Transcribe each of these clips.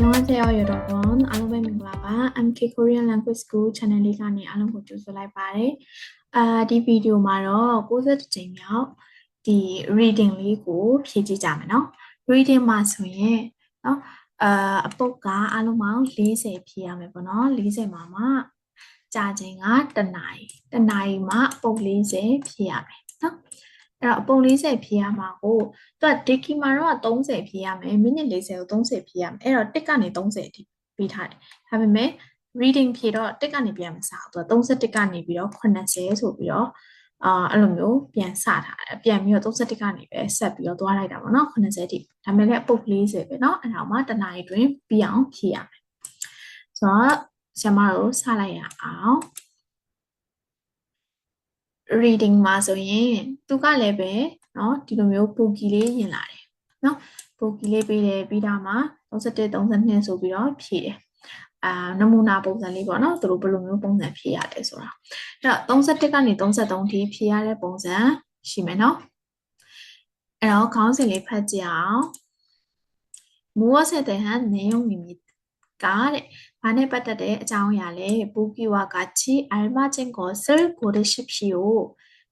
안녕하세요 여러분. အားလုံးပဲမင်္ဂလာပါ MK Korean Language School channel လေးကနေအားလုံးကိုကြိုဆိုလိုက်ပါတယ်။အာဒီဗီဒီယိုမှာတော့61ကြိမ်မြောက်ဒီ reading လေးကိုဖြည့်ကြည့်ကြမယ်နော်။ reading မှာဆိုရင်နော်အာအပုတ်ကအားလုံးပေါင်း40ဖြည့်ရမယ်ပေါ့နော်။40မှာမှကြာချိန်ကတစ်နာရီ။တစ်နာရီမှာအပုတ်40ဖြည့်ရမယ်နော်။ အဲ့တော့အပုံ40ဖြည့်ရမှာကိုသူကဒီကီမှာတော့30ဖြည့်ရမယ်မိနစ်40ကို30ဖြည့်ရမယ်အဲ့တော့တစ်ကနေ30အထိပြီးထားတယ်ဒါပေမဲ့ reading ဖြည့်တော့တစ်ကနေပြန်မစားဘူးသူက31ကနေပြီးတော့80ဆိုပြီးတော့အာအဲ့လိုမျိုးပြန်စထားတယ်ပြန်ပြီးတော့31ကနေပဲဆက်ပြီးတော့သွားလိုက်တာပေါ့နော်80အထိဒါပေမဲ့လည်းအပုတ်40ပဲเนาะအဲ့ဒါမှတနားရီတွင်ပြီးအောင်ဖြည့်ရမယ်ဆိုတော့ဆရာမတို့စလိုက်ရအောင် reading မှာဆိုရင်သူကလည်းပဲเนาะဒီလိုမျိုးပိုကီလေးရင်လာတယ်เนาะပိုကီလေးပေးတယ်ပြီးတာမှာ31 32ဆိုပြီးတော့ဖြည့်တယ်အာနမူနာပုံစံလေးပေါ့နော်သူတို့ဘယ်လိုမျိုးပုံစံဖြည့်ရတယ်ဆိုတာအဲ့တော့31ကနေ33ထိဖြည့်ရတဲ့ပုံစံရှိမယ်နော်အဲ့တော့ခေါင်းစဉ်လေးဖတ်ကြအောင်မိုးဝဆက်တဲ့ဟန်နေုံမိမိ ကတဲ့။ဘာနဲ့ပတ်သက်တဲ့အကြောင်းအရာလဲ။ပိုကီဝါကချီအာမချင်းကိုဆယ်ကိုရရှိဖြီကို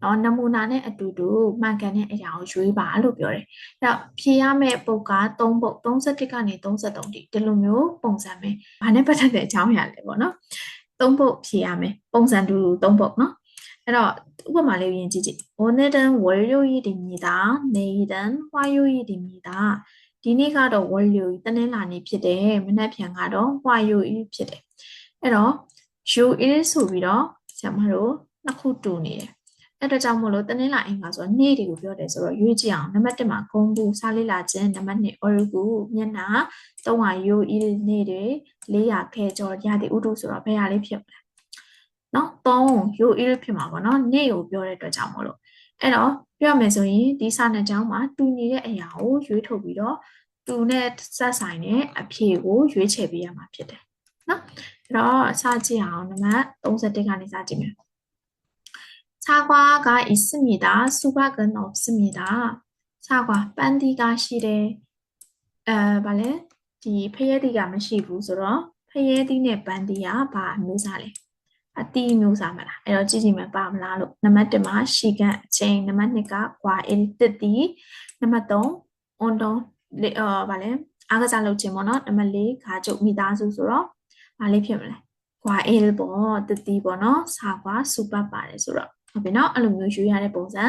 နော်နမူနာနဲ့အတူတူမှန်ကန်တဲ့အရာကိုရွေးပါလို့ပြောတယ်။နောက်ဖြေရမယ့်ပုတ်က3ပုတ်31ကနေ33တိဒီလိုမျိုးပုံစံပဲ။ဘာနဲ့ပတ်သက်တဲ့အကြောင်းအရာလဲပေါ့နော်။3ပုတ်ဖြေရမယ်။ပုံစံတူတူ3ပုတ်နော်။ဲ့တော့ဥပမာလေးရင်ကြည့်ကြည့် Onedan warrior ဤဒီမြည်တာ Neidan warrior ဤဒီမြည်တာ ဒီနေ့ကတော့ဝလျူတနင်္လာနေ့ဖြစ်တယ်မနက်ဖြန်ကတော့ဟွာယိုဤဖြစ်တယ်အဲ့တော့ you is ဆိုပြီးတော့ဆရာမတို့နှစ်ခုတူနေတယ်အဲ့တော့ကြောင့်မို့လို့တနင်္လာအင်္ဂါဆိုတော့နေ့တွေကိုပြောတယ်ဆိုတော့ရွေးကြည့်အောင်နံပါတ်1မှာဂုံဘူးစားလေးလာခြင်းနံပါတ်2 orugu မျက်နှာ300ယိုဤနေ့တွေ400ခဲကျော်ရာသီဥတုဆိုတော့ဘယ်ဟာလေးဖြစ်မလဲနော်3ယိုဤဖြစ်မှာပေါ့နော်နေ့ကိုပြောတဲ့အတွက်ကြောင့်မို့လို့ အဲ့တော့ပြောမယ်ဆိုရင်ဒီစာနှစ်ကြောင်းမှာတူညီတဲ့အရာကိုရွေးထုတ်ပြီးတော့တူနဲ့ဆက်ဆိုင်တဲ့အဖြေကိုရွေးချယ်ပေးရမှာဖြစ်တယ်နော်အဲ့တော့စကြည့်အောင်နံပါတ်31ကနေစကြည့်မယ် 사과가 있습니다. 수박은 없습니다. 사과, 빤디가 시래. 에, 말래? 디 페예디가 မရှိဘူးဆိုတော့ဖရဲသီးနဲ့ပန်းသီးကဘာမျိုးစားလဲ အတီးမျိုးစားမလားအဲ့တော့ကြည့်ကြည့်မယ်ပါမလားလို့နံပါတ်1မှာရှီကန်အချင်းနံပါတ်2ကကွာအယ်တစ်တီနံပါတ်3အွန်တုံးလေအော်ဗာလဲအားကစားလုပ်ခြင်းပေါ့နော်နံပါတ်4ခါကျုပ်မိသားစုဆိုတော့ဘာလေးဖြစ်မလဲကွာအယ်ပေါ့တတီပေါ့နော်စာကွာစူပတ်ပါတယ်ဆိုတော့ဟုတ်ပြီနော်အဲ့လိုမျိုးယူရတဲ့ပုံစံ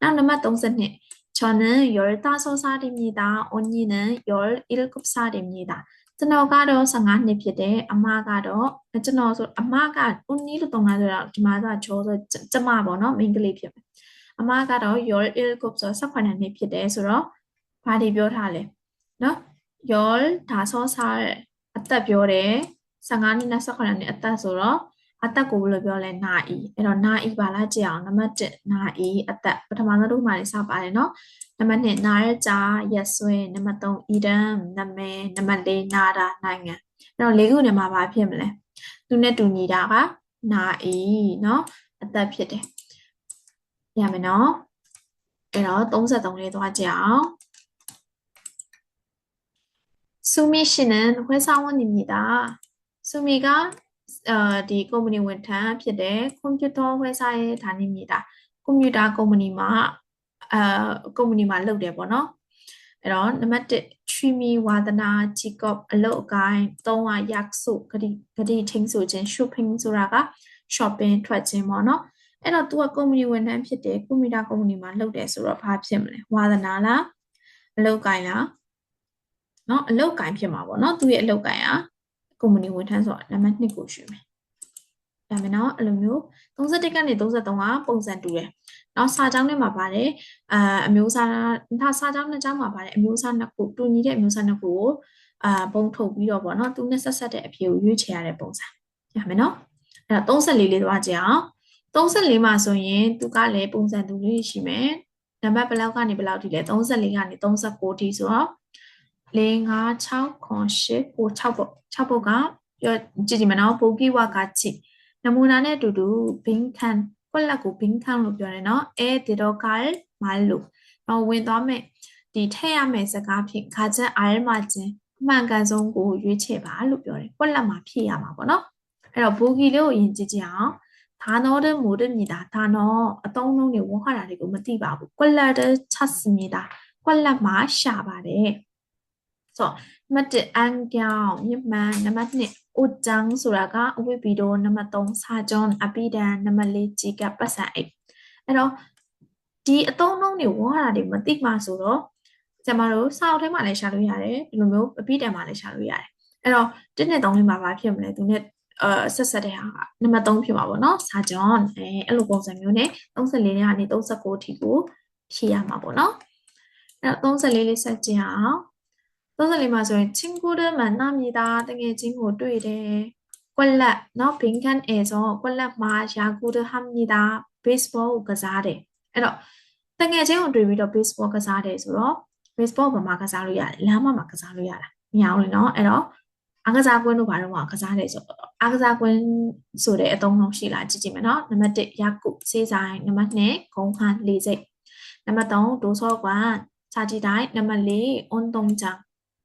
နောက်နံပါတ်32 저는 15살입니다. 언니는 17살입니다. ကျွန်တော်ကတော့15နှစ်ဖြစ်တယ်အမကတော့ကျွန်တော်ဆိုအမကဦးနီးလို့တုံးတာဆိုတော့ဒီမှာကချောဆိုကျမပေါ့နော်မိန်းကလေးဖြစ်မယ်အမကတော့ your ill group ဆို18နှစ်ဖြစ်တယ်ဆိုတော့ဘာတွေပြောထားလဲနော် your ဒါဆောစားအသက်ပြောတယ်15နှစ်နဲ့18နှစ်အသက်ဆိုတော့အသက်ကိုဘယ်လိုပြောလဲနာအီအဲ့တော့နာအီပါလားကြည့်အောင်နံပါတ်1နာအီအသက်ပထမဆုံးတို့မှာနေစပါတယ်နော် နံပါတ်1နာရကြရက်စွဲနံပါတ်3အီဒမ်နမဲနံပါတ်4နာတာနိုင်ငံအဲ့တော့၄ခုနဲ့မှာဘာဖြစ်မလဲသူနဲ့တူညီတာကနာအီเนาะအသက်ဖြစ်တယ်ရမယ်เนาะအဲ့တော့33လေးသွားကြအောင်ဆူမီရှင်နန်ဝက်ဆောင်ဝန်ညီတာဆူမီကအဲဒီ company ဝန်ထမ်းဖြစ်တယ် computer ဝက်ဆိုင်ဌာနညီတာ computer company မှာ အာကုမ္ပဏီမှာလုပ်တယ်ပေါ့နော်အဲ့တော့နံပါတ်1ချွီမီဝါဒနာချီကော့အလုပ်အကိုင်းသုံးဝရက်စုဂတိဂတိထင်းဆိုခြင်း shopping ဆိုတာက shopping ထွက်ခြင်းပေါ့နော်အဲ့တော့ तू ကကုမ္ပဏီဝန်ထမ်းဖြစ်တယ်ကွန်ပျူတာကုမ္ပဏီမှာလုပ်တယ်ဆိုတော့ဘာဖြစ်မလဲဝါဒနာလားအလုပ်ကိုင်းလားနော်အလုပ်ကိုင်းဖြစ်မှာပေါ့နော်သူရဲ့အလုပ်ကိုင်းอ่ะကုမ္ပဏီဝန်ထမ်းဆိုတာနံပါတ်2ကိုရွှေ့မယ်။ ဒါမယ်နော်အဲ့လိုမျိုး31ကနေ33ကပုံစံတူတယ်။နောက်စာကြောင်းထဲမှာပါတယ်အာအမျိုးအစားဒါစာကြောင်းနှစ်ကြောင်းမှာပါတယ်အမျိုးအစားနှစ်ခုတူညီတဲ့အမျိုးအစားနှစ်ခုကိုအာပုံထုတ်ပြီးတော့ပေါ့နော်သူနဲ့ဆက်ဆက်တဲ့အဖြေကိုရွေးချယ်ရတဲ့ပုံစံ။ရမယ်နော်။အဲ့တော့34လေးသွားကြအောင်။34မှာဆိုရင်သူကလည်းပုံစံတူလေးရှိမယ်။နံပါတ်ဘယ်လောက်ကနေဘယ်လောက်ထိလဲ34ကနေ39ထိဆိုတော့4 5 6 8 9 6ပေါ့6ပုတ်ကပြောကြည့်ကြည့်မနော်ပိုကိဝကချီ နမူနာနဲ့အတူတူဘင်းခန်ကွက်လက်ကိုဘင်းခန်လို့ပြောတယ်နော်အဲဒီတော့ကာမိုင်းလို့တော့ဝင်သွားမယ်ဒီထည့်ရမယ်စကားဖြင့်ခါချက်အားမချင်းအမှန်ကန်ဆုံးကိုရွေးချယ်ပါလို့ပြောတယ်ကွက်လက်မှာဖြည့်ရမှာပေါ့နော်အဲ့တော့ဘူဂီလေးကိုအရင်ကြည့်ကြည့်အောင်ဒါနော်တဲ့မိုးတဲ့မြည်တာဒါနော်အတုံးလုံးတွေဝန်းခါတာတွေကိုမသိပါဘူးကွက်လက်တဲ့ချက်စမြည်တာကွက်လက်မှာရှာပါတယ် ဆိုနံပါတ်1အန်ကြောင်မြမှန်နံပါတ်2အိုကျန်းဆိုတာကအဝိပီတိုနံပါတ်3စာဂျွန်အပိဒန်နံပါတ်4ဂျီကပတ်စံအိတ်အဲ့တော့ဒီအသုံးလုံးတွေဝါတာတွေမသိမှဆိုတော့ကျမတို့စာအုပ်ထဲမှာလည်းရှာလို့ရတယ်ဒီလိုမျိုးအပိဒန်မှာလည်းရှာလို့ရတယ်အဲ့တော့1နဲ့3လေးမှာဘာဖြစ်မလဲသူနဲ့အဲဆက်ဆက်တဲ့ဟာကနံပါတ်3ဖြစ်မှာပေါ့နော်စာဂျွန်အဲအဲ့လိုပုံစံမျိုးနဲ့34လေးကနေ39အထိကိုဖြည့်ရမှာပေါ့နော်အဲ့တော့34လေးဆက်ကြည့်အောင် 34မှာဆိုရင်ချင်းကိုတဲ့မှာနာမည်သားတကယ်ချင်းကိုတွေ့တယ်ကွက်လက်နော်ဘင်ကန်အဲဆိုကွက်လက်မှာယာကူတဲ့ဟမ်မီသားဘေ့စ်ဘောကိုကစားတယ်အဲ့တော့တကယ်ချင်းကိုတွေ့ပြီးတော့ဘေ့စ်ဘောကစားတယ်ဆိုတော့ဘေ့စ်ဘောဘာမှကစားလို့ရတယ်လမ်းမမှာကစားလို့ရတာမရဘူးလေနော်အဲ့တော့အကစားကွင်းတို့ဘာလို့မှကစားတယ်ဆိုတော့အကစားကွင်းဆိုတဲ့အသုံးလုံးရှိလားကြည့်ကြည့်မယ်နော်နံပါတ်1ယာကုစေးဆိုင်နံပါတ်2ဂုံခန်းလေးစိတ်နံပါတ်3ဒိုးစောကွမ်စာကြည့်တိုင်းနံပါတ်4အွန်တုံချန်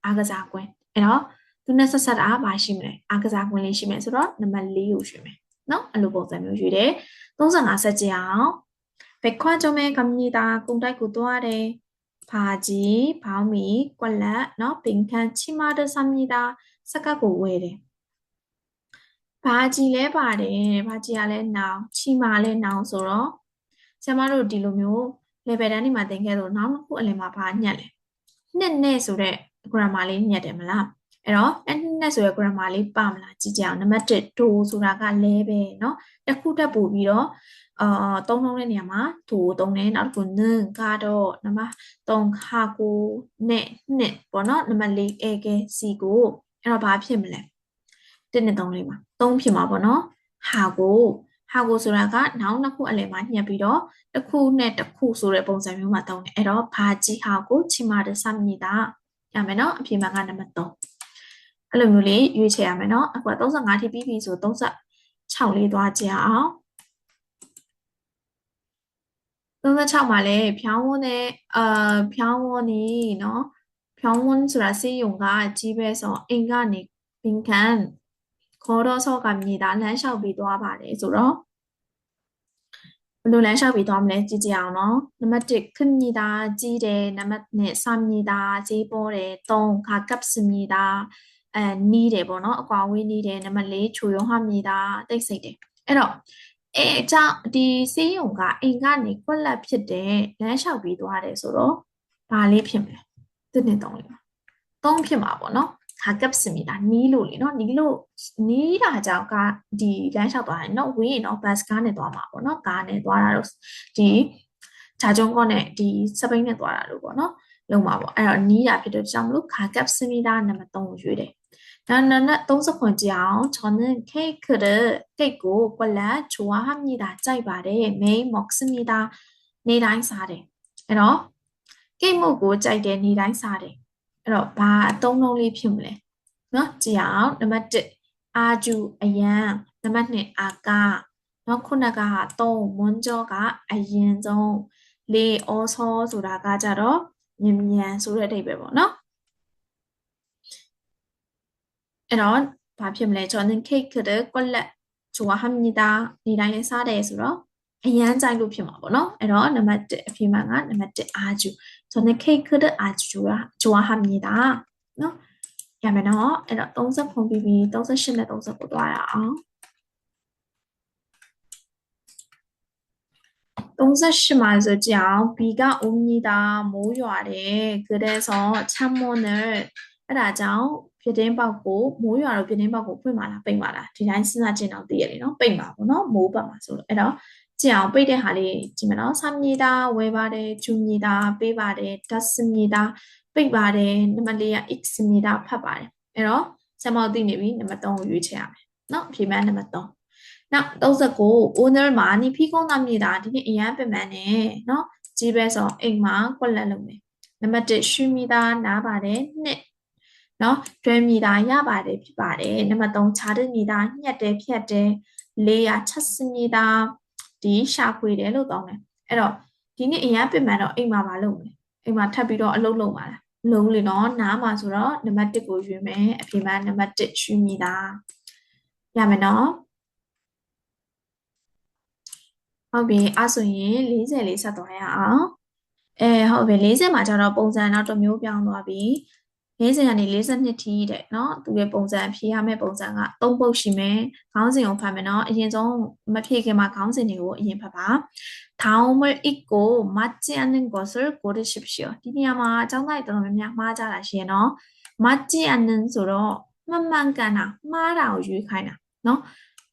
အားကစားကွင်းအဲ့တော့သူနဲ့ဆက်ဆက်တာဘာရှိမလဲအားကစားကွင်းလေးရှိမယ်ဆိုတော့နံပါတ်၄ကိုရွှေ့မယ်နော်အဲ့လိုပုံစံမျိုးရွှေ့တယ်35ဆက်ကြည့်အောင်ဘက်ခွာကြုံမဲ့ကမ္ပဏီတာကုန်တိုက်ကိုသွားတယ်ဖာကြီးဘောင်းမီကွက်လက်နော်ပင်ခန်းချီမာတဆမီတာစကတ်ကိုဝဲတယ်ဘာကြီးလဲပါတယ်ဘာကြီးကလည်းနောင်ချီမာလည်းနောင်ဆိုတော့ကျမတို့ဒီလိုမျိုး level တန်းဒီမှာသင်ခဲ့တော့နောက်တစ်ခုအလင်မှာဘာညက်လဲနှစ်နဲ့ဆိုတော့ grammar လေးညက်တယ်မလားအဲ့တော့နှစ်နဲ့ဆိုတဲ့ grammar လေးပါမလားကြည့်ကြအောင်နံပါတ်1 do ဆိုတာကလဲပဲเนาะတစ်ခုတက်ပို့ပြီးတော့အာသုံးလုံးတဲ့နေရာမှာ do သုံးတယ်နောက်တစ်ခု 는ကတော့နံပါတ်3ခါကိုနဲ့နှစ်ပေါ့เนาะနံပါတ်4 a က c ကိုအဲ့တော့ဘာဖြစ်မလဲ1နဲ့3လေးမှာ3ဖြစ်မှာပေါ့เนาะဟာကိုဟာကိုဆိုတာကနောက်နှစ်ခုအလယ်မှာညှက်ပြီးတော့တစ်ခုနဲ့တစ်ခုဆိုတဲ့ပုံစံမျိုးမှာသုံးတယ်အဲ့တော့ဘာကြီးဟာကိုချီမာတဆမြည်တာ ရမယ်နော်အပြင်မှာကနံပါတ်3အဲ့လိုမျိုးလေးရွေးချယ်ရမယ်နော်အခုက35ထိပြီးပြီဆို36လေးသွားကြအောင်36မှာလည်းဖြောင်းဝန်းနဲ့အာဖြောင်းဝန်းနေနော်ဖြောင်းဝန်းဆိုတာစေးရုံကအကြီးပဲဆိုအိမ်ကနေပင်ကန်ခေါ်တော့ဆော့ကမြေသားလမ်းလျှောက်ပြီးသွားပါတယ်ဆိုတော့ ဘယ်လိုလမ်းလျှောက်ပြီးသွားမလဲကြည့်ကြအောင်နော်နံပါတ်1큰니다ကြီးတယ်နံပါတ်2삽니다ဈေးပေါ်တယ်3가깝습니다အဲနီးတယ်ပေါ့နော်အကွာဝေးနီးတယ်နံပါတ်4ချိုရုံ합니다တိတ်ဆိတ်တယ်အဲ့တော့အဲအကြောင်းဒီစေးရုံကအိမ်ကနေကွက်လက်ဖြစ်တယ်လမ်းလျှောက်ပြီးသွားတယ်ဆိုတော့ဘာလေးဖြစ်မလဲတစ်နှစ်သုံးလေးပါသုံးဖြစ်မှာပေါ့နော် ခါကပ်စမီတာနီးလို့လေနော်နီးလို့နီးတာကြောင့်ကဒီလမ်းလျှောက်သွားတယ်နော်ဝေးရင်တော့ဘတ်ကားနဲ့သွားမှာပေါ့နော်ကားနဲ့သွားတာတော့ဒီဂျာဂျုံကောနဲ့ဒီစပိန်နဲ့သွားတာလို့ပေါ့နော်လုံးမှာပေါ့အဲ့တော့နီးတာဖြစ်တဲ့ကြောင့်မလို့ခါကပ်စမီတာနံပါတ်3ကိုရွေးတယ်나는30번 지အောင်저는 케이크를 케이크 콜라 좋아합니다ကြိုက်ပါတယ်매일 먹습니다နေ့တိုင်းစားတယ်အဲ့တော့ကိတ်မုတ်ကိုကြိုက်တယ်နေ့တိုင်းစားတယ် အဲ့တော့ဘာအသုံးလုံးလေးဖြစ်မလဲနော်ကြည့်အောင်နံပါတ်1အာဂျူအယံနံပါတ်2အာကာနော်ခုနက3မွန်းကြောကအရင်ဆုံး၄အောဆောဆိုတာကကြတော့မြ мян ဆိုတဲ့အဓိပ္ပာယ်ပေါ့နော်အဲ့တော့ဘာဖြစ်မလဲကျွန်တော် cake တဲ့ collect ချွာဟမ်နီတာဒီတိုင်းလဲစားတယ်ဆိုတော့အရန်ကြိုက်လို့ဖြစ်မှာပေါ့နော်အဲ့တော့နံပါတ်1အဖြေမှန်ကနံပါတ်1အာဂျူ 저는 케이크를 아주 좋아, 좋아합니다. နော်ရမယ်နော်အဲ့တော့30ဖုံပြီးပြီး38နဲ့39သွားရအောင်38မှာဆိုကြအောင်비가옵니다မိုးရွာတယ်그래서창문을အဲ့ဒါကြောင့်ပြတင်းပေါက်ကိုမိုးရွာတော့ပြတင်းပေါက်ကိုဖွင့်ပါလားပိတ်ပါလားဒီတိုင်းစဉ်းစားကြည့်တော့သိရတယ်နော်ပိတ်ပါပေါ့နော်မိုးပတ်မှာဆိုလို့အဲ့တော့ ကြည့်အောင်ပိတ်တဲ့ဟာလေးကြည့်မယ်နော်ဆမ်းမြေတာဝယ်ပါတယ်ကျူမြေတာပေးပါတယ်ဒတ်စမြေတာပိတ်ပါတယ်နံပါတ်၄က x မြေတာဖတ်ပါတယ်အဲ့တော့ဆမ်မောက်သိနေပြီနံပါတ်3ကိုရွေးချယ်ရမယ်နော်အဖြေမှန်နံပါတ်3နောက်39 owner မှာနိဖိကုန်းသားမြေတာဒီနေ့အရန်ပင်ပန်းနေနော်ကြီးပဲဆိုအိမ်မှာကွက်လက်လုံးမယ်နံပါတ်1ရွှေမြေတာနားပါတယ်နှစ်နော်တွဲမြေတာရပါတယ်ဖြစ်ပါတယ်နံပါတ်3ခြားတဲ့မြေတာညှက်တယ်ဖြတ်တယ်လေးရချက်စမြေတာ ဒီရှာဖွေတယ်လို့တောင်းတယ်အဲ့တော့ဒီနေ့အရန်ပင်ပန်းတော့အိမ်မှာမလုပ်မလဲအိမ်မှာထပ်ပြီးတော့အလုပ်လုပ်ပါလားလုံးလေနော်နားမှာဆိုတော့နံပါတ်1ကိုရွေးမယ်အဖြေမှနံပါတ်1ရွေးမိတာရမယ်နော်ဟုတ်ပြီအဲ့ဆိုရင်40လေးဆက်သွားရအောင်အဲဟုတ်ပြီ40မှာကျတော့ပုံစံတော့တစ်မျိုးပြောင်းသွားပြီ 40ကနေ42ထိတဲ့เนาะသူရဲ့ပုံစံဖြေရမယ့်ပုံစံက3ပုတ်ရှိမယ်ခေါင်းစဉ်ကိုဖတ်မယ်เนาะအရင်ဆုံးမဖြေခင်မှာခေါင်းစဉ်တွေကိုအရင်ဖတ်ပါ다음을읽고맞지않는것을고르십시오ဒီနေရာမှာအကြောင်းသားတော်တော်များများမှားကြတာရှင်เนาะ맞지않는ဆိုတော့မှန်မှန်ကန်တာမှားတာကိုရွေးခိုင်းတာเนาะ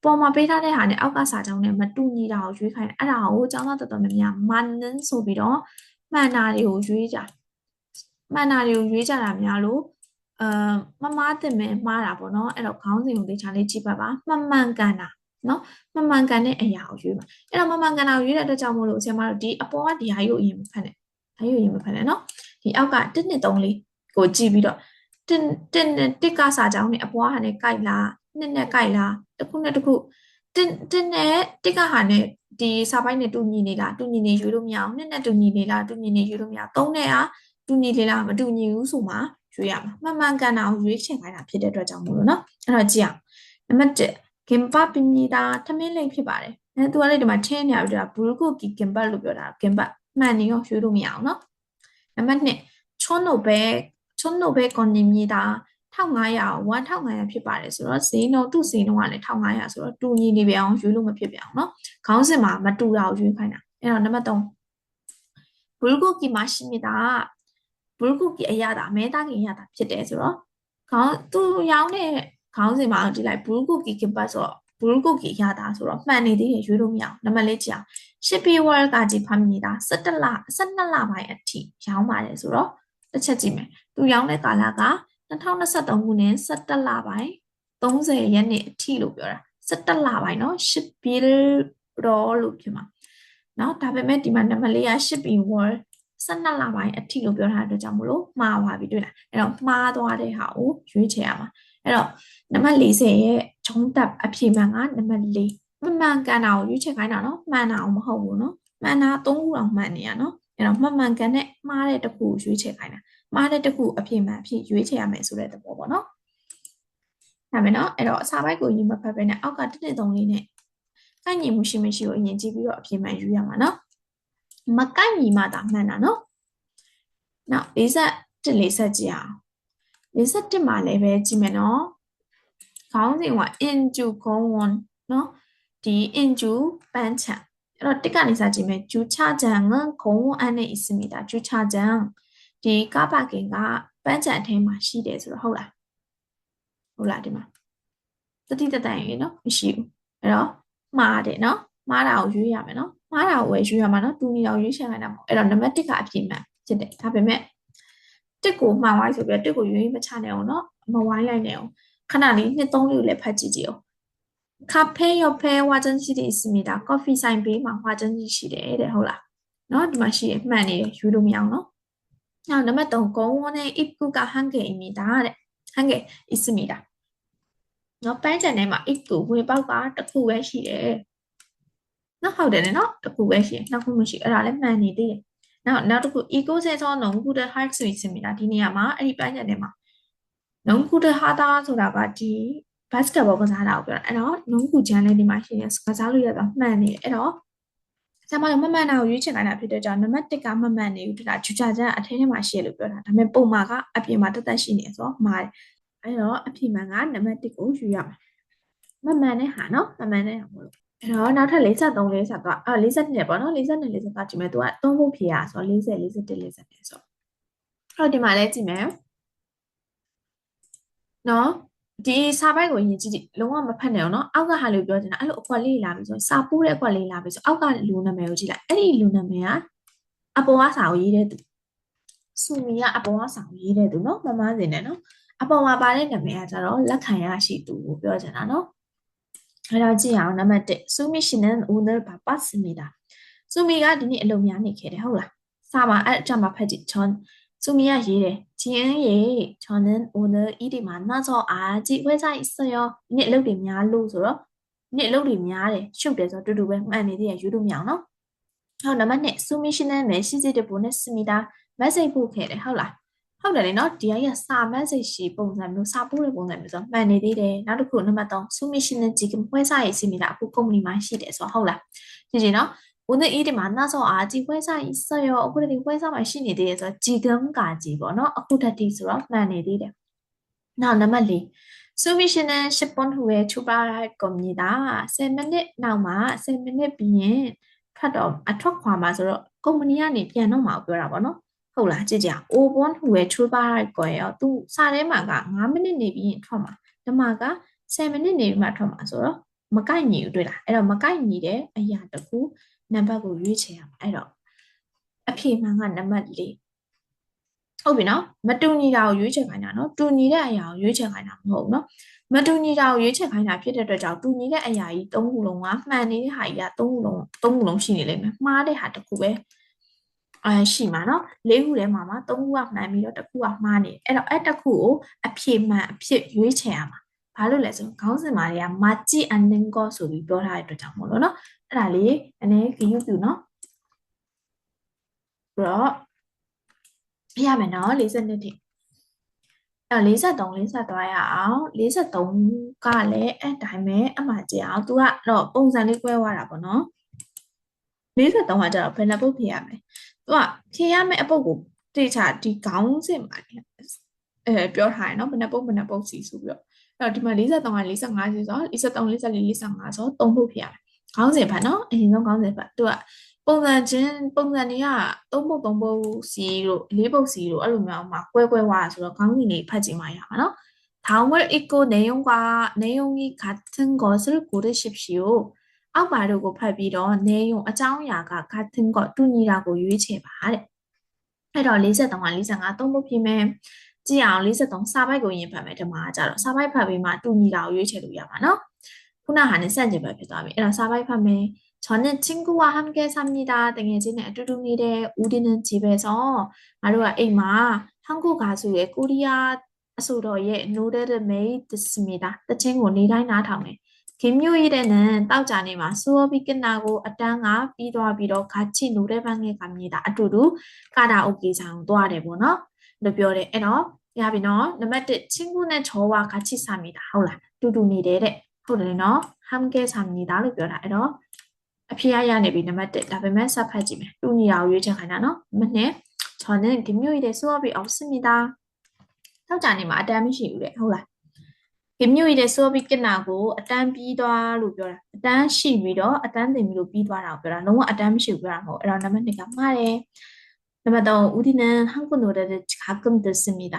ပေါ်မှာပေးထားတဲ့ဟာနဲ့အောက်ကစာကြောင်းနဲ့မတူညီတာကိုရွေးခိုင်းတယ်အဲ့ဒါကိုအကြောင်းသားတော်တော်များများမှန်နင်းဆိုပြီးတော့မှန်တာတွေကိုရွေးကြ မှန်တာတွေကိုရွေးကြတာများလို့အာမမားတင်မယ်မှားတာပေါ့နော်အဲ့တော့ခေါင်းစဉ်ကိုသေချာလေးကြည့်ပါပါမှန်မှန်ကန်တာနော်မှန်မှန်ကန်တဲ့အရာကိုရွေးပါအဲ့တော့မှန်မှန်ကန်တာကိုရွေးတဲ့အတွက်ကြောင့်မို့လို့ဆရာမတို့ဒီအပေါ်ကဒီဟာရုပ်အရင်မဖတ်နဲ့ဟာရုပ်အရင်မဖတ်နဲ့နော်ဒီအောက်က1 2 3လေးကိုကြည့်ပြီးတော့တင်တင်တစ်ကစာကြောင်းနဲ့အပေါ်ဟာနဲ့ကြိုက်လားနှစ်နဲ့ကြိုက်လားတစ်ခုနဲ့တစ်ခုတင်တင်နဲ့တစ်ကဟာနဲ့ဒီစာပိုင်းနဲ့တူညီနေလားတူညီနေရွေးလို့မရအောင်နှစ်နဲ့တူညီနေလားတူညီနေရွေးလို့မရအောင်သုံးနဲ့ဟာ တူညီလေလားမတူညီဘူးဆိုမှရွေးရမှာမှန်မှန်ကန်တာကိုရွေးချယ်ခိုင်းတာဖြစ်တဲ့အတွက်ကြောင့်မို့လို့နော်အဲ့တော့ကြည့်အောင်နံပါတ်1ဂင်ပတ်ပင်မီတာထမင်းလိမ့်ဖြစ်ပါတယ်အဲသူကလေဒီမှာထင်းနေရပြီးတော့ဘူလ်ကိုကီဂင်ပတ်လို့ပြောတာဂင်ပတ်မှန်နေရောရွေးလို့မရအောင်နော်နံပါတ်2ချွန်းနိုဘဲချွန်းနိုဘဲကွန်နီမီတာ1500 1500ဖြစ်ပါတယ်ဆိုတော့ဈေးနှုန်းသူ့ဈေးနှုန်းကလည်း1500ဆိုတော့တူညီနေပြန်အောင်ရွေးလို့မဖြစ်ပြန်အောင်နော်ခေါင်းစဉ်မှာမတူတာကိုရွေးခိုင်းတာအဲ့တော့နံပါတ်3ဘူလ်ကိုကီမရှိမီတာ ဘူလ်ကိုကီအရသာမဲသားကီအရသာဖြစ်တယ်ဆိုတော့ခေါင်းသူရောင်းတဲ့ခေါင်းစဉ်မှာဒီလိုက်ဘူလ်ကိုကီကင်ပတ်ဆိုတော့ဘူလ်ကိုကီရတာဆိုတော့မှန်နေသေးတယ်ရွေးလို့မရအောင်နံပါတ်၄ကြည့်အောင်ရှစ်ပီဝါကကြီးဖမ်းမိတာ17လ12လပိုင်းအထိရောင်းပါတယ်ဆိုတော့တစ်ချက်ကြည့်မယ်သူရောင်းတဲ့ကာလက2023ခုနှစ်17လပိုင်း30ရက်နေ့အထိလို့ပြောတာ17လပိုင်းเนาะ10 bill တော့လို့ဖြစ်မှာเนาะဒါပေမဲ့ဒီမှာနံပါတ်လေးက10 bill word 12လပိုင်းအထိလို့ပြောထားတဲ့အတွက်ကြောင့်မလို့မှားသွားပြီတွေ့လားအဲ့တော့မှားသွားတဲ့ဟာကိုရွေးချယ်ရမှာအဲ့တော့နံပါတ်40ရဲ့ဂျုံတက်အဖြေမှန်ကနံပါတ်4မမှန်ကန်တာကိုရွေးချယ်ခိုင်းတာနော်မှန်တာကိုမဟုတ်ဘူးနော်မှန်တာ3ခုတောင်မှန်နေရနော်အဲ့တော့မှန်မှန်ကန်တဲ့မှားတဲ့တစ်ခုကိုရွေးချယ်ခိုင်းတာမှားတဲ့တစ်ခုအဖြေမှန်အဖြစ်ရွေးချယ်ရမယ်ဆိုတဲ့သဘောပေါ့နော်ဒါပဲနော်အဲ့တော့အစာပိုက်ကိုညီမဖတ်ပဲနဲ့အောက်ကတစ်နှစ်သုံးလေးနဲ့ကိုင်ညီမှုရှိမရှိကိုအရင်ကြည့်ပြီးတော့အပြည့်မှန်ယူရမှာနော်။ မကိုက်ညီမှသာမှန်တာနော်နောက်51 40ကြည့်အောင်51မှာလည်းပဲကြည့်မယ်နော်ခေါင်းစဉ်က into ခုံးဝန်နော်ဒီ into ပန်းချံအဲ့တော့တစ်ကနေစကြည့်မယ်ဂျူချဂျန်ကခုံးဝန်အနေအစမီတာဂျူချဂျန်ဒီကားပါကင်ကပန်းချံအထဲမှာရှိတယ်ဆိုတော့ဟုတ်လားဟုတ်လားဒီမှာတတိတတန်ရေနော်မရှိဘူးအဲ့တော့မှားတယ်နော်မှားတာကိုရွေးရမယ်နော် မှားတာကိုဝယ်ရွေးရမှာနော်တူညီအောင်ရွေးချယ်ခိုင်းတာမဟုတ်အဲ့တော့နံပါတ်1ကအပြည့်မှန်ဖြစ်တယ်ဒါပေမဲ့တစ်ကိုမှားဝိုင်းဆိုပြီးတော့တစ်ကိုရွေးမချနိုင်အောင်နော်မဝိုင်းလိုက်နဲ့အောင်ခဏလေးနှစ်သုံးလေးကိုလည်းဖတ်ကြည့်ကြည့်အောင်카페옆에화장실이있습니다 커피ဆိုင်ဘေးမှာ화장실ရှိတယ်တဲ့ဟုတ်လားเนาะဒီမှာရှိရမှန်နေတယ်ယူလို့မရအောင်เนาะနောက်နံပါတ်3공원의입구가한개입니다တဲ့한개있습니다နော်ပန်းချန်ထဲမှာ 입구 ဝင်ပေါက်ကတစ်ခုပဲရှိတယ် နော်ဟုတ်တယ်နော်တစ်ခုပဲရှိရင်နောက်ခုမရှိအဲ့ဒါလည်းမှန်နေသေးတယ်နောက်နောက်တစ်ခု eco sensor နော်ခုတဲ့ height ဆိုရင်မိလားဒီနေရာမှာအဲ့ဒီပိုင်းချက်ထဲမှာနုံကူတဟာတာဆိုတာကဒီ basketball ကစားတာကိုပြောတာအဲ့တော့နုံကူချန်လေးဒီမှာရှိနေကစားလို့ရတာမှန်နေတယ်အဲ့တော့ဆရာမတို့မမှန်တာကိုရွေးချယ်နိုင်တာဖြစ်တဲ့ကြောင့်နံပါတ်1ကမမှန်နေဘူးတလားဂျူချာချန်အထင်းထဲမှာရှိရလို့ပြောတာဒါပေမဲ့ပုံမှာကအပြင်မှာတက်တက်ရှိနေဆိုတော့မှားတယ်အဲ့တော့အပြင်မှာကနံပါတ်1ကိုယူရမယ်မမှန်တဲ့ဟာနော်မမှန်တဲ့ဟာမဟုတ်လို့ အဲ့တော့နောက်ထပ်53 40ကအာ42ပေါ့နော်42 40ကကြည့်မယ်သူက3ခုဖြေရဆိုတော့40 41 42ဆိုတော့ဒီမှာလဲကြည့်မယ်နော်ဒီစာပိုက်ကိုရင်ကြည့်ကြည့်လုံးဝမဖတ်နဲ့အောင်နော်အောက်ကဟာလို့ပြောချင်တာအဲ့လိုအကွက်လေးလာပြီဆိုရင်စာပိုးတဲ့အကွက်လေးလာပြီဆိုအောက်ကလူနာမည်ကိုကြည့်လိုက်အဲ့ဒီလူနာမည်ကအပေါ်ကစာကိုရေးတဲ့သူစူမီကအပေါ်ကစာကိုရေးတဲ့သူနော်မမစင်နဲ့နော်အပေါ်မှာပါတဲ့နာမည်ကကျတော့လက်ခံရရှိသူကိုပြောချင်တာနော် အဲ့တော့ကြည့်အောင်နံပါတ်1စုမိရှင်နန်ဦးနယ်ပါပတ်စမီတာစုမိကဒီနေ့အလုပ်များနေခဲ့တယ်ဟုတ်လားစာပါအဲ့အထမှာဖတ်ကြည့်ချွန်စုမိကရေးတယ်ဂျင်းရေချွန်နန်ဦးနယ်ဤဒီမှာနောက်တော့အာကြည့်ဝဲကြိုက်စရောဒီနေ့အလုပ်တွေများလို့ဆိုတော့ဒီနေ့အလုပ်တွေများတယ်ရှုပ်တယ်ဆိုတော့တူတူပဲမှန်နေသေးရယူလို့မရအောင်နော်ဟုတ်နံပါတ်2စုမိရှင်နန်မယ်ရှိစစ်တဲ့ပုံနဲ့စမီတာမက်ဆေ့ပို့ခဲ့တယ်ဟုတ်လား ဟုတ်တယ်လေနော်ဒီအရာစာ message ရှိပုံစံမျိုးစာပို့တဲ့ပုံစံမျိုးဆိုမှန်နေသေးတယ်နောက်တစ်ခုနံပါတ်3 submission နဲ့지금 회사에 있습니다အခု company မှာရှိတယ်ဆိုတော့ဟုတ်လားကြည့်ကြည့်နော်오늘일이많아서아직회사에있어요အခုတည်း회사မှာရှိနေသေးတယ်ဆိုတော့지금까지ပေါ့နော်အခုတည်းဆိုတော့မှန်နေသေးတယ်နောက်နံပါတ်4 submission နဲ့10분 후에 출발할 겁니다 10မိနစ်နောက်မှာ10မိနစ်ပြီးရင်ထွက်တော့အထွက်ခွာမှာဆိုတော့ကုမ္ပဏီကနေပြန်တော့မှာပြောတာပေါ့နော် ဟုတ်လားကြည့်ကြ Obon ဟူရဲ့ true bar ကိုရောသူစာထဲမှာက9မိနစ်နေပြီးရင်ထွက်မှာဒီမှာက7မိနစ်နေပြီးမှထွက်မှာဆိုတော့မကိုက်ညီဘူးတွေ့လားအဲ့တော့မကိုက်ညီတဲ့အရာတစ်ခုနံပါတ်ကိုရွေးချယ်ရမှာအဲ့တော့အဖြေမှန်ကနံပါတ်၄ဟုတ်ပြီနော်မတူညီတာကိုရွေးချယ်ခိုင်းတာနော်တူညီတဲ့အရာကိုရွေးချယ်ခိုင်းတာမဟုတ်ဘူးနော်မတူညီတာကိုရွေးချယ်ခိုင်းတာဖြစ်တဲ့အတွက်ကြောင့်တူညီတဲ့အရာကြီး၃ခုလုံးကမှန်နေတဲ့ဟာကြီးက၃ခုလုံး၃ခုလုံးရှိနေလိမ့်မယ်မှားတဲ့ဟာတစ်ခုပဲ အဲရှိမှာနော်၄ခုထဲမှာမှာ၃ခုကမှန်ပြီးတော့တစ်ခုကမှားနေအဲ့တော့အဲ့တစ်ခုကိုအဖြေမှန်အဖြစ်ရွေးချယ်ရမှာဘာလို့လဲဆိုခေါင်းစဉ်မှာတွေကမကြည့်အန်နင်ကောဆိုပြီးပြောထားတဲ့အတွက်ကြောင့်မို့လို့နော်အဲ့ဒါလေးအနေဂရုပြုနော်ပြီးတော့ရမယ်နော်42ထိအဲ43 43သွားရအောင်43ကလည်းအဲ့တိုင်းပဲအမှကြည့်အောင် तू ကတော့ပုံစံလေးကွဲသွားတာပေါ့နော် 43ကကျတော့ဘယ်နှပုတ်ဖြေရမလဲ तू ကဖြေရမယ့်အပုတ်ကိုတိကျဒီခေါင်းစဉ်မှာအဲပြောထားရနော်ဘယ်နှပုတ်ဘယ်နှပုတ်စီဆိုပြီးတော့အဲ့တော့ဒီမှာ43က45စီဆိုတော့43 44 45ဆိုတော့3ပုတ်ဖြေရမယ်ခေါင်းစဉ်ဖတ်နော်အရင်ဆုံးခေါင်းစဉ်ဖတ် तू ကပုံစံချင်းပုံစံတွေကသုံးပုတ်သုံးပုတ်စီတို့လေးပုတ်စီတို့အဲ့လိုမျိုးမှာကွဲကွဲသွားဆိုတော့ခေါင်းစဉ်လေးဖတ်ကြည့်မှရမှာနော်다음을읽고내용과내용이같은것을고르십시오 အောက်ပါတို့ကိုဖတ်ပြီးတော့နေယုံအကြောင်းအရာက 같은 것တူညီတာကိုရွေးချယ်ပါတဲ့အဲ့တော့43က45သုံးပုတ်ဖြစ်မယ်ကြည့်အောင်43စာပိုက်ကိုရင်ဖတ်မယ်ဒီမှာကြတော့စာပိုက်ဖတ်ပြီးမှတူညီတာကိုရွေးချယ်လို့ရမှာနော်ခုနဟာနဲ့ဆန့်ကျင်ဘက်ဖြစ်သွားပြီအဲ့တော့စာပိုက်ဖတ်မယ်저는 친구와 함께 삽니다. 등해진의 뚜둥이래 우리는 집에서 마루가 이마 한국 가수의 코리아 소로의 노래를 매일 듣습니다. 그 친구 니라이 나타 ခင်မျိုးရတဲ့နံတောက်ကြနေမှာဆိုဘီကနာကိုအတန်းကပြီးသွားပြီးတော့ဂါချီနိုတဲ့ဘန်းငယ်ကမြေတာအတူတူကာတာအိုကေဆောင်သွားတယ်ပေါ့နော်လို့ပြောတယ်အဲ့တော့ရပြီနော်နံပါတ်1ချင်းကူနဲ့ချောဝါဂါချီဆာမီတာဟုတ်လားတူတူနေတယ်တဲ့ဟုတ်တယ်နော်ဟမ်ကဲဆာမီတာလို့ပြောတာအဲ့တော့အဖြေရရနေပြီနံပါတ်1ဒါပေမဲ့ဆက်ဖတ်ကြည့်မယ်တူညီအောင်ရွေးချက်ခိုင်းတာနော်မနဲ့ချောနဲ့ဒီမျိုးရတဲ့ဆိုဘီအောင်စမီတာတောက်ကြနေမှာအတန်းမရှိဘူးတဲ့ဟုတ်လား 금요일에수업이끝나고အတန်းပြီးသွားလို့ပြောတာအတန်းရှိပြီးတော့အတန်းတင်ပြီးလို့ပြီးသွားတာကိုပြောတာလုံးဝအတန်းမရှိဘူးပြောတာမဟုတ်အဲ့တော့နံပါတ်2ကမှားတယ်နံပါတ်3우리는한국노래를가끔듣습니다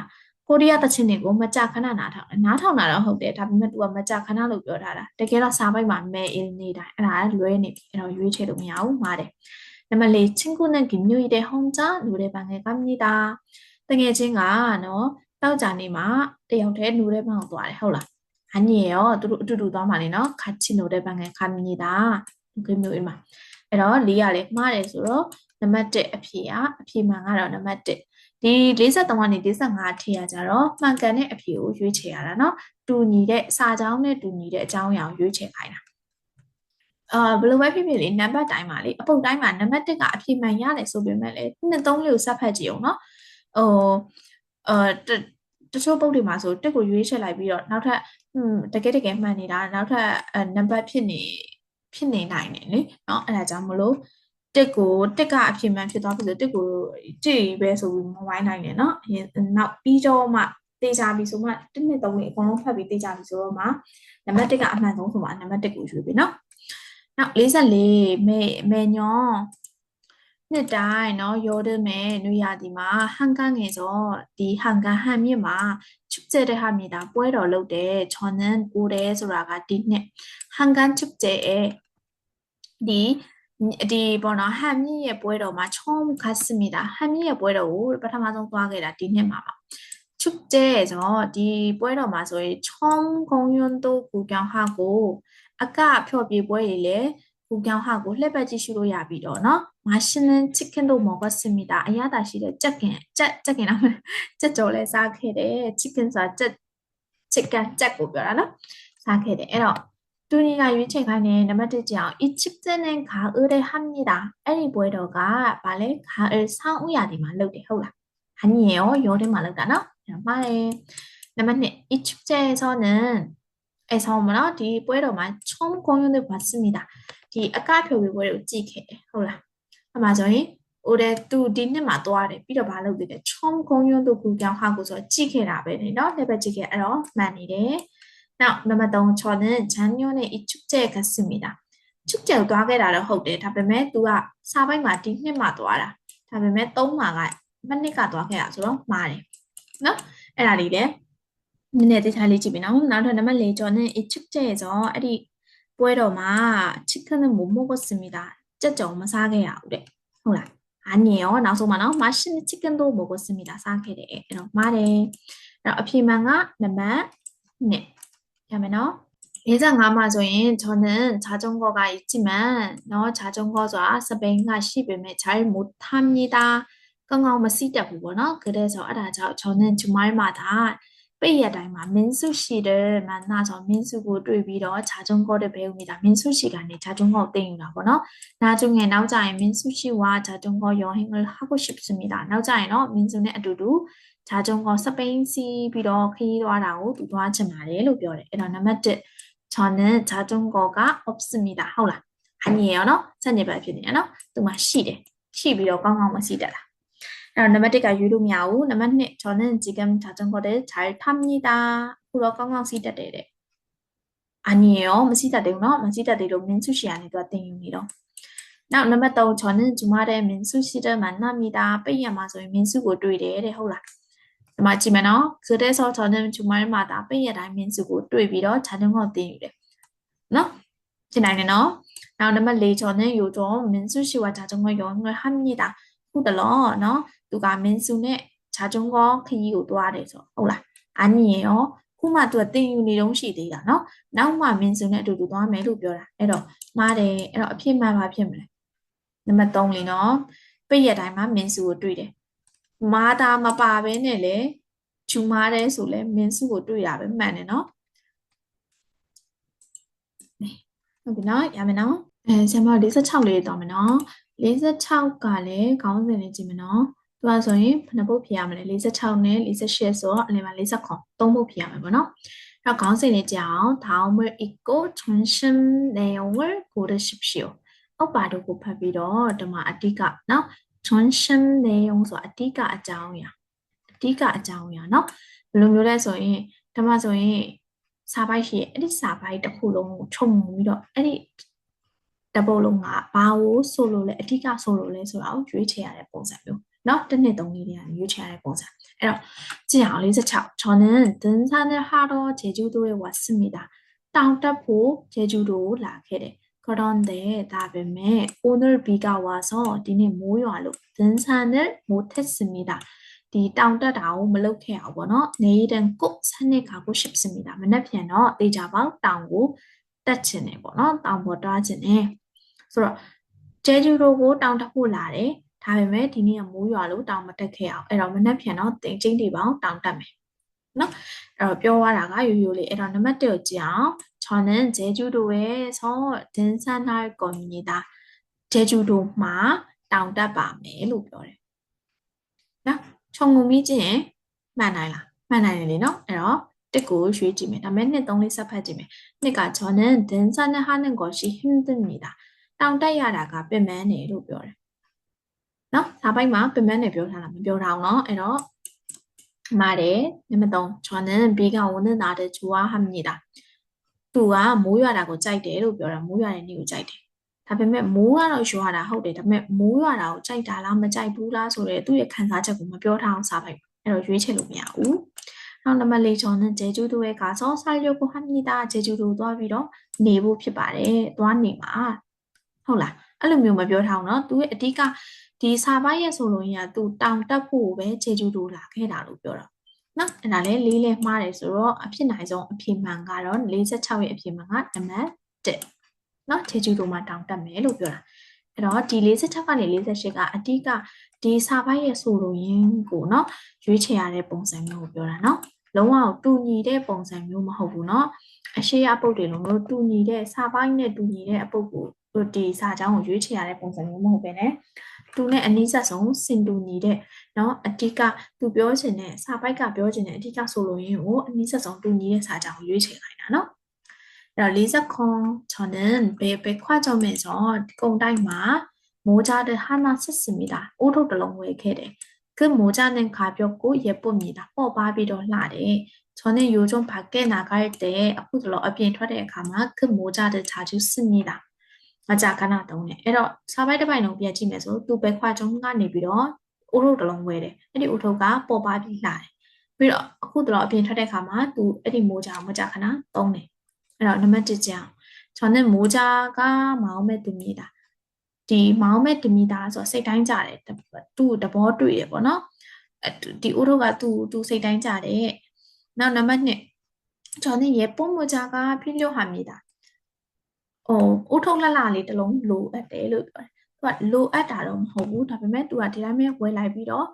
ကိုရီးယားသချင်းတွေကိုမကြခဏနားထောင်တယ်နားထောင်တာတော့ဟုတ်တယ်ဒါပေမဲ့ तू ကမကြခဏလို့ပြောထားတာတကယ်တော့စာပိုက်မှာမဲအင်းနေတိုင်းအဲ့ဒါလွဲနေပြီအဲ့တော့ရွေးချယ်လို့မရဘူးမှားတယ်နံပါတ်၄친구는김요일에혼자노래방에갑니다တကယ်ချင်းကနော် တောက်ကြနေမှာတယောက်တည်းနိုးတဲ့ဘန်ကိုသွားတယ်ဟုတ်လားအညီရောသူတို့အတူတူသွားမှာလေနော်ခါချီနိုးတဲ့ဘန်ကခါမြင်တာဒီကိမျိုးအိမ်မှာအဲ့တော့လေးရတယ်မှားတယ်ဆိုတော့နံပါတ်1အဖြေကအဖြေမှန်ကတော့နံပါတ်1ဒီ53ကနေ55အထိရကြတော့မှန်ကန်တဲ့အဖြေကိုရွေးချယ်ရတာเนาะတူညီတဲ့စာကြောင်းနဲ့တူညီတဲ့အကြောင်းအရာကိုရွေးချယ်ခိုင်းတာအာဘယ်လိုပဲဖြစ်ဖြစ်လေနံပါတ်တိုင်းမှာလေအပုတ်တိုင်းမှာနံပါတ်1ကအဖြေမှန်ရတယ်ဆိုပေမဲ့လေ2 3လေးကိုစပ်ဖတ်ကြည့်အောင်เนาะဟို အာတချို့ပုတ်တွေမှာဆိုတစ်ကိုရွေးချယ်လိုက်ပြီးတော့နောက်ထပ်ဟွန်းတကယ်တကယ်မှန်နေတာနောက်ထပ်နံပါတ်ဖြစ်နေဖြစ်နေနိုင်တယ်လေเนาะအဲ့ဒါကြောင့်မလို့တစ်ကိုတစ်ကအဖြစ်မှန်ဖြစ်သွားပြီဆိုတစ်ကိုတစ်ပဲဆိုပြီးမဝိုင်းနိုင်နဲ့เนาะနောက်ပြီးတော့မှတေချာပြီဆိုမှတစ်နှစ်သုံးနှစ်အကုန်လုံးဖတ်ပြီးတေချာပြီဆိုတော့မှနံပါတ်1ကအမှန်ဆုံးဆိုမှနံပါတ်1ကိုရွေးပြီเนาะနောက်44မေမေညော နှစ်တိုင်းเนาะရောတဲ့မဲ့နွေရာသီမှာဟန်ကန်ငယ်စောဒီဟန်ကန်ဟန်မြစ်မှာချုပ်ကျဲတဲ့ဟာမြေတာပွဲတော်လုပ်တယ်ချွန်နန်ကိုတယ်ဆိုတာကဒီနှစ်ဟန်ကန်ချုပ်ကျဲရဲ့ဒီဒီပေါ့နော်ဟန်မြစ်ရဲ့ပွဲတော်မှာချုံခတ်စမီတာဟန်မြစ်ရဲ့ပွဲတော်ကိုပထမဆုံးသွားခဲ့တာဒီနှစ်မှာပါချုပ်ကျဲဆိုတော့ဒီပွဲတော်မှာဆိုရင်ချုံဂုံယွန်းတို့ကူပြောင်ဟာကိုအကဖျော်ပြပွဲတွေလည်း 구경하고 레벨지시로 야비로 너 맛있는 치킨도 먹었습니다. 아야다시래 짜게 짜 짜게 나면 짜쫄래 사케래 치킨 사짜 치킨 짜고 별하나 사케래 에러 두니가 유채관에 남아들지요. 이 칩스는 가을에 합니다. 에리 보이러가 말해 가을 상우야리 말로게 하라 아니에요. 여름 말로가나 말해 남한테 이 축제에서는 에서 뭐라 뒤 보이러만 처음 공연을 봤습니다. ဒီအကဖြိုပြီးပွဲတွေကိုကြည့်ခဲ့တယ်ဟုတ်လားအဲ့မှာဆိုရင်ဟိုတဲ့သူဒီနှစ်မှာသွားတယ်ပြီးတော့ဘာလုပ်သေးလဲချုံကုံယွန်းတို့ကူကြောင်ဟာကိုဆိုတော့ကြည့်ခဲ့တာပဲနေเนาะလက်ပဲကြည့်ခဲ့အဲ့တော့မှန်နေတယ်နောက်နံပါတ်3ချော်တဲ့ဂျန်ညိုနဲ့အချုပ်ကျဲကစမီတာချုပ်ကျဲသွားခဲ့တာတော့ဟုတ်တယ်ဒါပေမဲ့ तू ကစာပိုက်မှာဒီနှစ်မှာသွားတာဒါပေမဲ့3မှာကမနစ်ကသွားခဲ့တာဆိုတော့မှားတယ်เนาะအဲ့ဒါလေးလည်းနည်းနည်းတခြားလေးကြည့်ပြီနော်နောက်တော့နံပါတ်4ချော်နဲ့အချုပ်ကျဲဆိုတော့အဲ့ဒီ bueno 치킨은 못 먹었습니다. 쩌쩌 사게야 그래. 몰라. 아니에요. 나소만어 맛있는 치킨도 먹었습니다. 사게래. 이런 말에. 앞에만가 넘버 네. 그러면요. 예상 아마저인 저는 자전거가 있지만 너 자전거와 스페인가 씹음에 잘 못합니다. 끙엉마 쓰다 보거나 그래서 알아서 저는 주말마다 备也来嘛，民宿系的嘛，那种民宿股对比的，查中国的朋友们，民宿系干的查中国定了不喏？那中间老在民宿系话查中国用很个哈个习俗咪哒，老在喏民宿呢一嘟嘟查中国十边西比到可以多然后多多吃嘛嘞，路标嘞，然后那么的，查呢查中国个 ops 咪哒好啦，还你要喏，三点半片的喏，都嘛是的，是比较刚刚么是的啦。 အဲ့တော့နံပါတ်1ကရွေးလို့မရဘူးနံပါတ်2 저는 지금 자전거를 잘 탑니다ခုတော့ကောင်းကောင်းစီးတတ်တယ်တဲ့아니에요မစီးတတ်တယ်နော်မစီးတတ်တယ်လို့မင်းစုရှီယာနဲ့သူကတင်ယူနေတော့နောက်နံပါတ်3 저는 주말에민수씨를만납니다ပိတ်ရမှာဆိုရင်မင်းစုကိုတွေ့တယ်တဲ့ဟုတ်လားဒီမှာကြည့်မယ်နော်ဆိုတဲ့ဆို저는 주말마다ပိတ်ရတိုင်းမင်းစုကိုတွေ့ပြီးတော့자전거တင်ယူတယ်နော်တင်နိုင်တယ်နော်နောက်နံပါတ်4 저는 요즘민수씨와자전거여행을합니다 ဟုတ်တယ်လို့နော်သူကမင်းစုနဲ့ဂျာဂျုံကောခရီးကိုသွားတယ်ဆိုဟုတ်လားအနီးရောခုမှသူကတင်ယူနေတော့ရှိသေးတာနော်နောက်မှမင်းစုနဲ့အတူတူသွားမယ်လို့ပြောတာအဲ့တော့မှားတယ်အဲ့တော့အဖြစ်မှန်ပါဖြစ်မလဲနံပါတ်3လीနော်ပိတ်ရတိုင်းမှာမင်းစုကိုတွေ့တယ်မာတာမပါဘဲနဲ့လေချူမားတယ်ဆိုလဲမင်းစုကိုတွေ့တာပဲမှန်တယ်နော်ဟုတ်ပြီနော်ရမယ်နော်အဲဆရာမ46လေးတောင်းမယ်နော် 46ကလည်းခေါင်းစဉ်လေးကြည့်မယ်နော်သူကဆိုရင်ဘယ်နှပုတ်ဖြေရမလဲ46နဲ့48ဆိုတော့အလယ်မှာ49သုံးပုတ်ဖြေရမယ်ပေါ့နော်အဲ့တော့ခေါင်းစဉ်လေးကြအောင်다음을읽고중심내용을고르십시오အောက်ပါတို့ကိုဖတ်ပြီးတော့ဒီမှာအတိကနော်중심내용ဆိုအတိကအကြောင်းအရာအတိကအကြောင်းအရာနော်ဘယ်လိုမျိုးလဲဆိုရင်ဒီမှာဆိုရင်စာပိုက်ရှိအဲ့ဒီစာပိုက်တစ်ခုလုံးကိုခြုံပြီးတော့အဲ့ဒီ တပုတ်လုံးကဘာကိုဆိုလို့လဲအဓိကဆိုလို့လဲဆိုတာကိုရွေးချယ်ရတဲ့ပုံစံမျိုးနော်တစ်နှစ်သုံးလေးတည်းကရွေးချယ်ရတဲ့ပုံစံအဲ့တော့ကြည့်အောင်46저는등산을하러제주도에왔습니다တောင်တက်ဖို့제주도ကိုလာခဲ့တယ် 그런데 다음에 오늘 비가 와서 니네 모여로 등산을 못했습니 다. 디 다운다다오 물럭해 요. 뭐너 내일은 꼭 산에 가고 싶습니 다. 만나편어 내자방 땅고 တောင်ကိုတက်ချင်တယ်ပေါ့နော်တောင်ပေါ်တွားချင်တယ်ဆိုတော့ကျဲကျူတို့ကိုတောင်တက်ဖို့လာတယ်ဒါပေမဲ့ဒီနေ့ကမိုးရွာလို့တောင်မတက်ခဲ့အောင်အဲ့တော့မနှက်ဖြန်တော့တင်ချင်းတွေပေါင်းတောင်တက်မယ်နော်အဲ့တော့ပြောရတာကရိုးရိုးလေးအဲ့တော့နံပါတ်1ကိုကြည့်အောင်저는제주도에서등산할겁니다 제주도မှာတောင်တက်ပါမယ်လို့ပြောတယ်နော်ခြုံငုံပြီးကြည့်ရင်မှန်နိုင်လားမှန်နိုင် တစ်ကိုရွေးကြည့်မယ်ဒါပေမဲ့နှစ်သုံးလေးဆက်ဖတ်ကြည့်မယ်နှစ်ကဂျော်နန်ဒန်ဆာနဲ့ဟာနန်ကိုရှိဟင်းတင်နေတာတောင်တက်ရတာကပင်မန်းနေလို့ပြောတယ်နော်ဒါပိုင်းမှာပင်မန်းနေပြောထားတာမပြောထားအောင်နော်အဲ့တော့မာတယ်နံပါတ်3ဂျော်နန်ဘေးကဝန်တင်တာတဲ့ဂျူဝါဟာမြင်တာသူကမိုးရွာတာကိုကြိုက်တယ်လို့ပြောတာမိုးရွာတဲ့နေ့ကိုကြိုက်တယ်ဒါပေမဲ့မိုးကတော့ရွာတာဟုတ်တယ်ဒါပေမဲ့မိုးရွာတာကိုကြိုက်တာလားမကြိုက်ဘူးလားဆိုတဲ့သူ့ရဲ့ခံစားချက်ကိုမပြောထားအောင်စားလိုက်အဲ့တော့ရွေးချယ်လို့မရဘူး နောက်နံပါတ်၄저는제주도에가서살려고합니다 제주도သွားပြီးတော့နေဖို့ဖြစ်ပါတယ်သွားနေမှာဟုတ်လားအဲ့လိုမျိုးမပြောထားအောင်เนาะသူရဲ့အဓိကဒီစာပိုက်ရဲ့ဆိုလို့ရင်ကသူတောင်တက်ဖို့ပဲခြေကျူတိုးလာခဲ့တာလို့ပြောတာနော်အဲ့ဒါလည်းလေးလဲမှားတယ်ဆိုတော့အဖြစ်နိုင်ဆုံးအဖြစ်မှန်ကတော့46ရဲ့အဖြစ်မှန်ကနံပါတ်1နော်ခြေကျူတိုးမှာတောင်တက်မယ်လို့ပြောတာ အဲ့တော့ဒီ46ကနေ48ကအဓိကဒီစာပိုက်ရဲ့ဆိုလို့ရင်ကိုเนาะရွေးချယ်ရတဲ့ပုံစံမျိုးကိုပြောတာเนาะလုံးဝတူညီတဲ့ပုံစံမျိုးမဟုတ်ဘူးเนาะအရှိအပုတ်တွေလုံးလို့တူညီတဲ့စာပိုင်းနဲ့တူညီတဲ့အပုတ်ကိုဒီစာကြောင်းကိုရွေးချယ်ရတဲ့ပုံစံမျိုးမဟုတ်ပဲね သူနဲ့အနည်းဆက်ဆုံးစင်တူနေတဲ့เนาะအဓိကသူပြောချင်တဲ့စာပိုက်ကပြောချင်တဲ့အဓိကဆိုလိုရင်းကိုအနည်းဆက်ဆုံးတူညီတဲ့စာကြောင်းကိုရွေးချယ်ခိုင်းတာเนาะ အဲ့တော့49 저는 매 백화점에서 공다이마 모자를 하나 샀습니 다. 5도 들어오게 되그 모자는 가볍고 예쁩니 다. 뽑아비로 라 래. 저는 요즘 밖에 나갈 때 아프들러 어비엔터에 가마 그 모자를 자주 씁니 다. 맞아 가나 동 네. 에러 사바이드 바이노 비아지면서 두 백화점 가네 비로 오로들렁 외 래. 에리 오토가 뽑아비 라 래. 비로 아프들러 어비엔터에 가마 두 에리 모자 모자 가나 동 네. အဲ့တော့နံပါတ်1ကြောင်းချောင်းနဲ့မိုးကြကမောင်းမဲ့သူမိတာဒီမောင်းမဲ့သူမိတာဆိုစိတ်တိုင်းကြတယ်သူ့တဘောတွေ့ရပေါ့နော်ဒီဥရုကသူ့သူ့စိတ်တိုင်းကြတယ်နောက်နံပါတ်2ချောင်းနဲ့ရေပုံးမကြကဖိလျော့ဟာမိတာဟိုဥထုံလှလှလေးတလုံးလိုအပ်တယ်လို့ပြောတယ်သူကလိုအပ်တာတော့မဟုတ်ဘူးဒါပေမဲ့သူကဒီတိုင်းပဲဝယ်လိုက်ပြီးတော့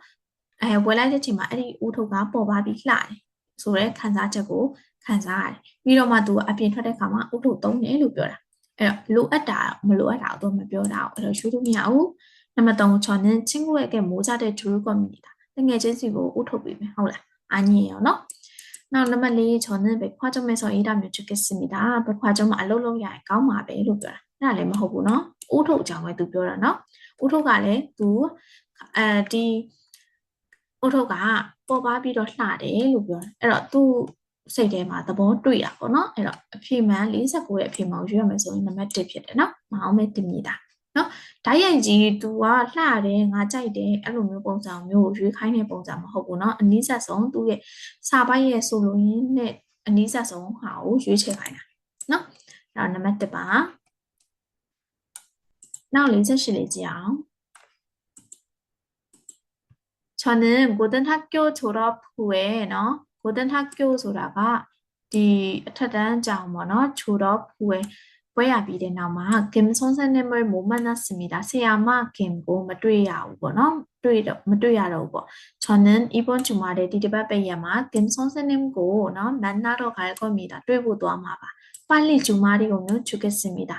အဲဝယ်လိုက်တဲ့ချိန်မှာအဲ့ဒီဦးထုတ်ကပေါ်ပါပြီးလှတယ်ဆိုတော့ခန်းစားချက်ကို ခံစားရတယ်ပြီးတော့မှသူကအပြင်ထွက်တဲ့ခါမှာအုတ်ထုတ်သုံးတယ်လို့ပြောတာအဲ့တော့လိုအပ်တာမလိုအပ်တာတော့မပြောတာအဲ့တော့ရှုလို့မရဘူးနံပါတ်3ချောင်းနဲ့ချင်းကိုရဲ့ကဲမိုးကြတဲ့ true community တငယ်ချင်းစီကိုအုတ်ထုတ်ပေးမယ်ဟုတ်လားအညင်ရောနော်နောက်နံပါတ်4ချောင်းနဲ့ပဲခွာကြမဲ့ဆိုအေးတာမျိုးချက်ကစမိတာပဲခွာကြမှာအလုပ်လုပ်ရရင်ကောင်းပါပဲလို့ပြောတာအဲ့ဒါလည်းမဟုတ်ဘူးနော်အုတ်ထုတ်ကြောင်ပဲသူပြောတာနော်အုတ်ထုတ်ကလည်းသူအဲဒီအုတ်ထုတ်ကပေါ်ပါပြီးတော့လှတယ်လို့ပြောတယ်အဲ့တော့သူ စိတ်ထဲမှာသဘောတွေ့တာပေါ့နော်။အဲ့တော့အဖြေမှန်49ရဲ့အဖြေမှန်ကိုရွေးရမယ်ဆိုရင်နံပါတ်1ဖြစ်တယ်เนาะ။မအောင်မဲ့တင်မိတာ။နော်ဓာတ်ရိုက်ကြီး तू ကလှတယ်ငါကြိုက်တယ်အဲ့လိုမျိုးပုံစံမျိုးကိုရွေးခိုင်းတဲ့ပုံစံမဟုတ်ဘူးเนาะအနည်းဆက်ဆုံးသူ့ရဲ့စာပိုက်ရဲ့ဆိုလိုရင်းနဲ့အနည်းဆက်ဆုံးဟာကိုရွေးချယ်ခိုင်းတာเนาะအဲ့တော့နံပါတ်1ပါနောက်48လေးကြည့်အောင်저는 고등학교 졸업 후에เนาะ ဝဒနာကျိုးဆိုတာကဒီအထက်တန်းကြောင်ပေါ့နော်ချိုတော့ဖွယ်ပွဲရပြီးတဲ့နောက်မှာကင်ဆွန်ဆန်နဲ့မမိုမနစမီတာဆီယာမကင်ကိုမတွေ့ရဘူးပေါ့နော်တွေ့တော့မတွေ့ရတော့ဘူးပေါ့ချွန်နန်အီပွန်ချူမာတဲ့ဒီတပတ်ပဲရမှာကင်ဆွန်ဆန်နဲ့ကိုနော်နန်နာတော့ခါကောမီတာတွေ့ဖို့သွားမှာပါပါလိချူမာဒီကိုမျိုးချူကစမီတာ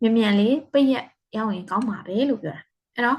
မြန်မြန်လေးပိတ်ရရောက်ရင်ကောင်းပါပဲလို့ပြောတာအဲ့တော့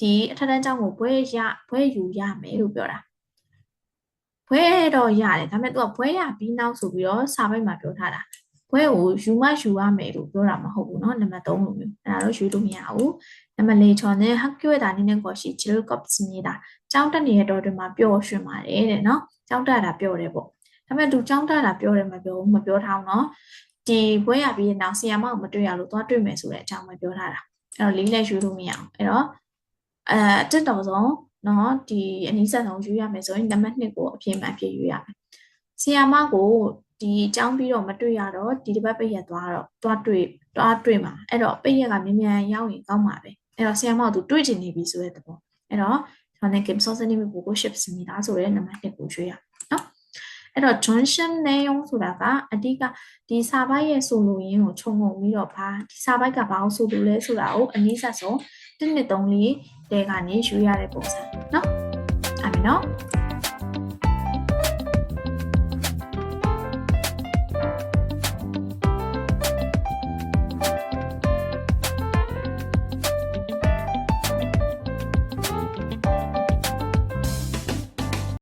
ဒီအထက်တန်းကျောင်းကိုဘွဲရဘွဲယူရမယ်လို့ပြောတာဘွဲတော့ရတယ်ဒါပေမဲ့သူကဘွဲရပြီးနောက်ဆိုပြီးတော့စာပိတ်မှာပြောထားတာဘွဲကိုယူမယူရမယ်လို့ပြောတာမဟုတ်ဘူးเนาะနံပါတ်3လိုမျိုးအဲ့ဒါတော့ယူလို့မရဘူးနံပါတ်4ချောင်းနဲ့ဟက်ကျွေးတာနည်းနည်းကိုရှိဂျီရိုကော့စ်နေတာကျောင်းတက်နေတဲ့တော်တွေမှာပျော်ရွှင်ပါတယ်တဲ့เนาะကျောင်းတက်တာပျော်တယ်ပေါ့ဒါပေမဲ့သူကျောင်းတက်တာပျော်တယ်မပြောဘူးမပြောထားအောင်เนาะဒီဘွဲရပြီးနောက်ဆီယာမကိုမတွေ့ရလို့သွားတွေ့မယ်ဆိုတဲ့အကြောင်းပဲပြောထားတာအဲ့တော့လေးလက်ယူလို့မရအောင်အဲ့တော့ အဲတက်တော်ဆုံးနော်ဒီအနည်းဆက်ဆုံးယူရမယ်ဆိုရင်နံပါတ်1ကိုအပြည့်မှအပြည့်ယူရမယ်။ဆီယာမကိုဒီအကြောင်းပြီးတော့မတွေ့ရတော့ဒီတစ်ပတ်ပိတ်ရက်သွားတော့တွားတွေ့တွားတွေ့မှာအဲ့တော့ပိတ်ရက်ကမြန်မြန်ရောက်ရင်ကောင်းမှာပဲ။အဲ့တော့ဆီယာမကိုသူတွေ့ချင်နေပြီဆိုတဲ့သဘော။အဲ့တော့ဒါနဲ့ game source နဲ့ပို့ကို ship စီမီတာဆိုတဲ့နံပါတ်1ကိုရွေးရမယ်နော်။အဲ့တော့ junction နဲ့ယုံဆိုတာကအဓိကဒီ server ရဲ့ဆိုလိုရင်းကိုခြုံငုံပြီးတော့ဘာဒီ server ကဘာအောင်ဆိုလိုလဲဆိုတာကိုအနည်းဆက်ဆုံး1 2 3 4 တဲကနေရွှေ့ရတဲ့ပုံစံနော်အဲ့ပြီနော်